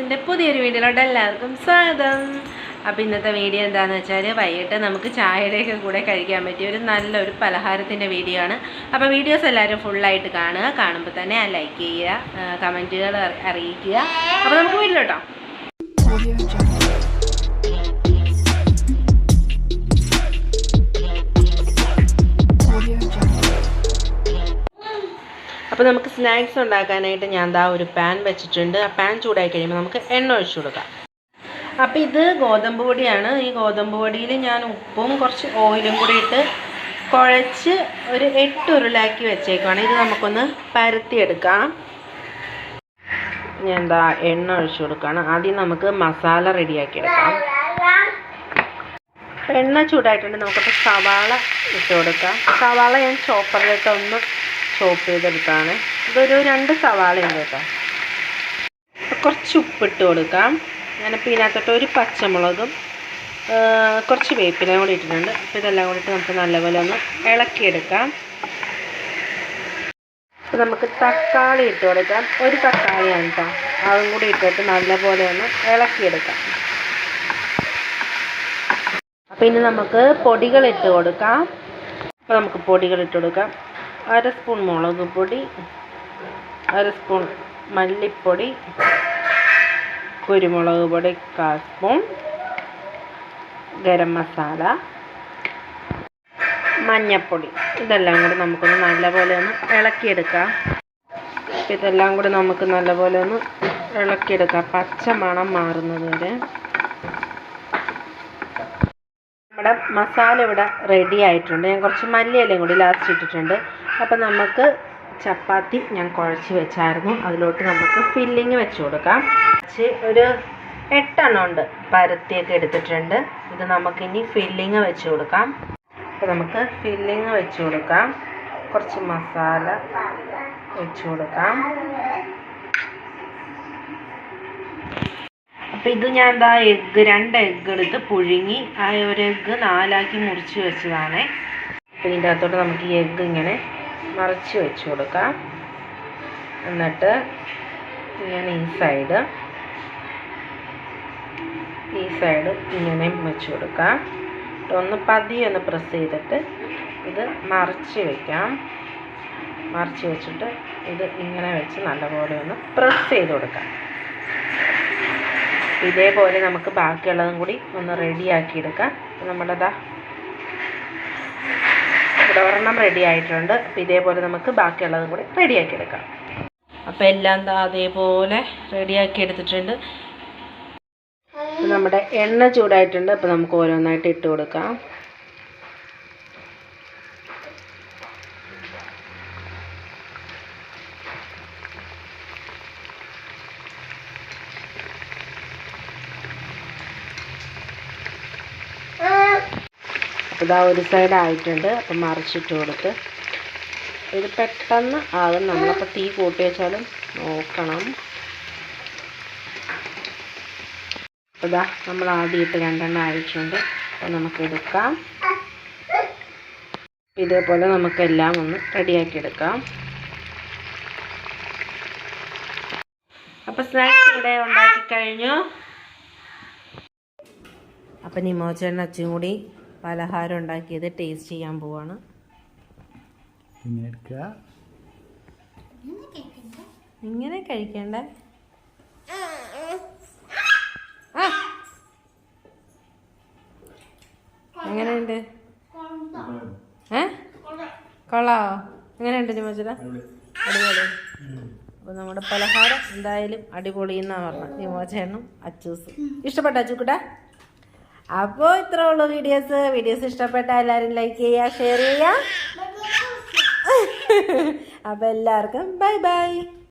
ിന്റെ പുതിയൊരു വീഡിയോയിലോട്ട് എല്ലാവർക്കും സ്വാഗതം. അപ്പോൾ ഇന്നത്തെ വീഡിയോ എന്താണെന്ന് വെച്ചാൽ വൈകിട്ട് നമുക്ക് ചായയുടെയൊക്കെ കൂടെ കഴിക്കാൻ പറ്റിയ ഒരു നല്ലൊരു പലഹാരത്തിന്റെ വീഡിയോ ആണ്. അപ്പോൾ വീഡിയോസ് എല്ലാവരും ഫുള്ളായിട്ട് കാണുക. കാണുമ്പോൾ തന്നെ ആ ലൈക്ക് ചെയ്യുക കമന്റുകൾ അറിയിക്കുക. അപ്പോൾ നമുക്ക് വീട്ടിലോട്ടോ. അപ്പോൾ നമുക്ക് സ്നാക്സ് ഉണ്ടാക്കാനായിട്ട് ഞാൻ ദാ ഒരു പാൻ വെച്ചിട്ടുണ്ട്. ആ പാൻ ചൂടായി കഴിയുമ്പോൾ നമുക്ക് എണ്ണ ഒഴിച്ചു കൊടുക്കാം. അപ്പോൾ ഇത് ഗോതമ്പ് പൊടിയാണ്. ഈ ഗോതമ്പ് പൊടിയിൽ ഞാൻ ഉപ്പും കുറച്ച് ഓയിലും കൂടി ഇട്ട് കുഴച്ച് ഒരു എട്ട് ഉരുളാക്കി വെച്ചേക്കുവാണ്. ഇത് നമുക്കൊന്ന് പരത്തിയെടുക്കാം. ഞാൻ എന്താ എണ്ണ ഒഴിച്ചു കൊടുക്കുകയാണ് ആദ്യം നമുക്ക് മസാല റെഡിയാക്കി എടുക്കാം എണ്ണ ചൂടായിട്ടുണ്ട്. നമുക്കപ്പോൾ സവാള ഇട്ട് കൊടുക്കാം. സവാള ഞാൻ ചോപ്പറിലിട്ട് ഒന്ന് ചോപ്പ് ചെയ്തെടുത്താണ് ഇതൊരു രണ്ട് സവാള ഉണ്ട് കേട്ടോ കുറച്ച് ഉപ്പിട്ട് കൊടുക്കാം. ഞാനിപ്പോൾ ഇതിനകത്തോട്ട് ഒരു പച്ചമുളകും കുറച്ച് വേപ്പിലയും കൂടി ഇട്ടിട്ടുണ്ട്. അപ്പോൾ ഇതെല്ലാം കൂടി ഇട്ട് നമുക്ക് നല്ലപോലെ ഒന്ന് ഇളക്കിയെടുക്കാം. അപ്പോൾ നമുക്ക് തക്കാളി ഇട്ട് കൊടുക്കാം. ഒരു തക്കാളിയാണ് കേട്ടോ. അതും കൂടി ഇട്ടിട്ട് നല്ലപോലെ ഒന്ന് ഇളക്കിയെടുക്കാം. അപ്പോൾ ഇനി നമുക്ക് പൊടികൾ ഇട്ട് കൊടുക്കാം. അപ്പോൾ നമുക്ക് പൊടികൾ ഇട്ട് കൊടുക്കാം. അര സ്പൂൺ മുളക് പൊടി അര സ്പൂൺ മല്ലിപ്പൊടി കുരുമുളക് പൊടി കാൽ സ്പൂൺ ഗരം മസാല മഞ്ഞൾപ്പൊടി ഇതെല്ലാം കൂടി നമുക്കൊന്ന് നല്ലപോലെ ഒന്ന് ഇളക്കിയെടുക്കാം. ഇതെല്ലാം കൂടി നമുക്ക് നല്ലപോലെ ഒന്ന് ഇളക്കിയെടുക്കാം. പച്ച മണം മാറുന്നത് വരെ. നമ്മുടെ മസാല ഇവിടെ റെഡി ആയിട്ടുണ്ട്. ഞാൻ കുറച്ച് മല്ലിയിലയും കൂടി ലാസ്റ്റ് ഇട്ടിട്ടുണ്ട്. അപ്പം നമുക്ക് ചപ്പാത്തി ഞാൻ കുഴച്ച് വെച്ചായിരുന്നു. അതിലോട്ട് നമുക്ക് ഫില്ലിങ് വെച്ച് കൊടുക്കാം. ഒരു എട്ടെണ്ണം ഉണ്ട്. പരത്തിയൊക്കെ എടുത്തിട്ടുണ്ട്. ഇത് നമുക്കിനി ഫില്ലിങ് വെച്ച് കൊടുക്കാം. അപ്പോൾ നമുക്ക് ഫില്ലിങ് വെച്ച് കൊടുക്കാം. കുറച്ച് മസാല വെച്ച് കൊടുക്കാം. അപ്പോൾ ഇത് ഞാൻ എന്താ എഗ്ഗ് രണ്ട് എഗ്ഗ് എടുത്ത് പുഴുങ്ങി ആ ഒരു എഗ്ഗ് നാലാക്കി മുറിച്ച് വെച്ചതാണ്. അപ്പോൾ ഇതിന്റെ അകത്തോട്ട് നമുക്ക് ഈ എഗ്ഗ് ഇങ്ങനെ മറിച്ച് വെച്ച് കൊടുക്കാം. എന്നിട്ട് ഞാൻ ഈ സൈഡ് ഈ സൈഡ് ഇങ്ങനെ വെച്ച് കൊടുക്കാം. ഒന്ന് പതിയെ ഒന്ന് പ്രസ് ചെയ്തിട്ട് ഇത് മറിച്ച് വെക്കാം. മറിച്ച് വെച്ചിട്ട് ഇത് ഇങ്ങനെ വെച്ച് നല്ലപോലെ ഒന്ന് പ്രസ് ചെയ്ത് കൊടുക്കാം. ഇതേപോലെ നമുക്ക് ബാക്കിയുള്ളതും കൂടി ഒന്ന് റെഡിയാക്കിയെടുക്കാം നമ്മളതാ ഇവിടെ ഒരെണ്ണം റെഡി ആയിട്ടുണ്ട്. അപ്പോൾ ഇതേപോലെ നമുക്ക് ബാക്കിയുള്ളതും കൂടി റെഡിയാക്കി എടുക്കാം. അപ്പോൾ എല്ലാം അതേപോലെ റെഡിയാക്കി എടുത്തിട്ടുണ്ട്. നമ്മുടെ എണ്ണ ചൂടായിട്ടുണ്ട്. അപ്പോൾ നമുക്ക് ഓരോന്നായിട്ട് ഇട്ട് കൊടുക്കാം. ഇതാ ഒരു സൈഡ് ആയിട്ടുണ്ട്. അപ്പം മറിച്ചിട്ട് കൊടുത്ത് ഇത് പെട്ടെന്ന് ആകും നമ്മളപ്പോൾ തീ കൂട്ടി വെച്ചാലും നോക്കണം. ഇതാ നമ്മൾ ആദ്യം ഇട്ട് രണ്ടെണ്ണം ആയിട്ടുണ്ട് അപ്പോൾ നമുക്ക് എടുക്കാം. ഇതേപോലെ നമുക്കെല്ലാം ഒന്ന് റെഡിയാക്കി എടുക്കാം. അപ്പോൾ സ്നാക്സ് ഇവിടെ ഉണ്ടാക്കി കഴിഞ്ഞു. അപ്പം നിമോചേട്ടൻ അച്ഛൻ കൂടി പലഹാരം ഉണ്ടാക്കിയത് ടേസ്റ്റ് ചെയ്യാൻ പോവാണ്. ഇങ്ങനെ എടുക്കുക. ഇങ്ങനെ കഴിക്കണ്ട. എങ്ങനെയുണ്ട്? ഏ? കൊള്ളാവോ എങ്ങനെയുണ്ട് നിമോച്ചേട്ടാ അടിപൊളി. അപ്പോൾ നമ്മുടെ പലഹാരം എന്തായാലും അടിപൊളി എന്നാണ് പറഞ്ഞത് അച്ചൂസും. ഇഷ്ടപ്പെട്ട അച്ചൂക്കുട്ടാ? അപ്പോൾ ഇത്ര ഉള്ളൂ വീഡിയോസ് വീഡിയോസ് ഇഷ്ടപ്പെട്ട എല്ലാവരും ലൈക്ക് ചെയ്യുക ഷെയർ ചെയ്യുക. അപ്പോൾ എല്ലാവർക്കും ബൈ ബൈ